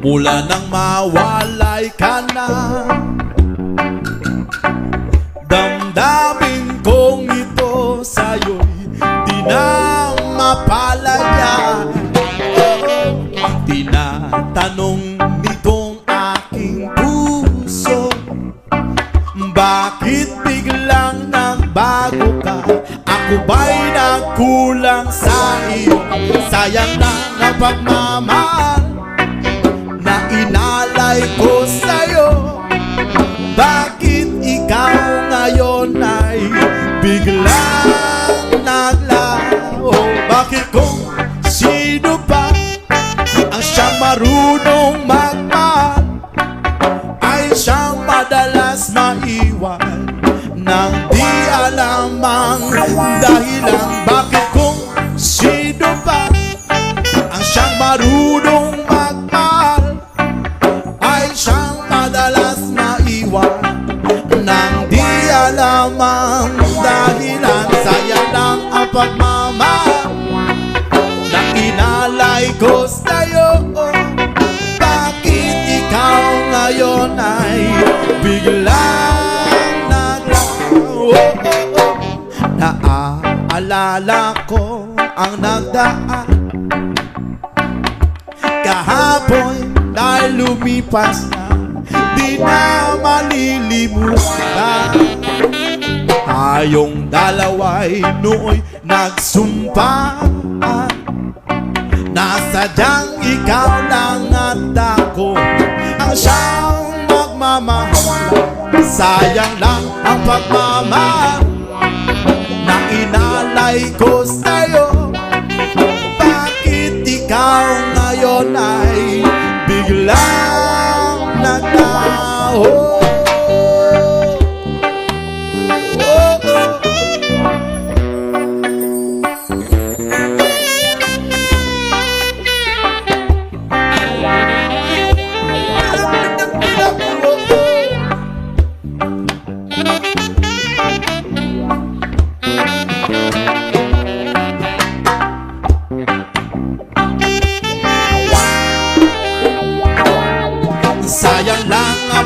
Mula nang mawalay ka na Damdamin kong ito sa'yo'y Di na mapalaya Oo, Tinatanong nitong aking puso Bakit biglang nagbago ka? Ako ba'y nagkulang sa iyo? Sayang na ang pagmamahal Na inalay ko sa'yo Bakit ikaw ngayon ay biglang naglaho? Bakit kung sino pa ang siyang marunong magmahal ay siyang madalas maiwan nang di alam ang dahilan alam ang dahilan sayang lang ang pagmamahal na inalay ko sa'yo Bakit ikaw ngayon ay biglang naglaho Naaalala ko ang nagdaan Kahapon dahil lumipas na Di na malilimutan Tayong dalawa'y nooy nagsumpaan Nasadyang ikaw lang at ako Ang siyang magmamahal. Sayang lang ang pagmamahal Na inalay ko sa'yo. Bakit ikaw ngayon ay Biglang naglaho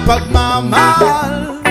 pagmamahal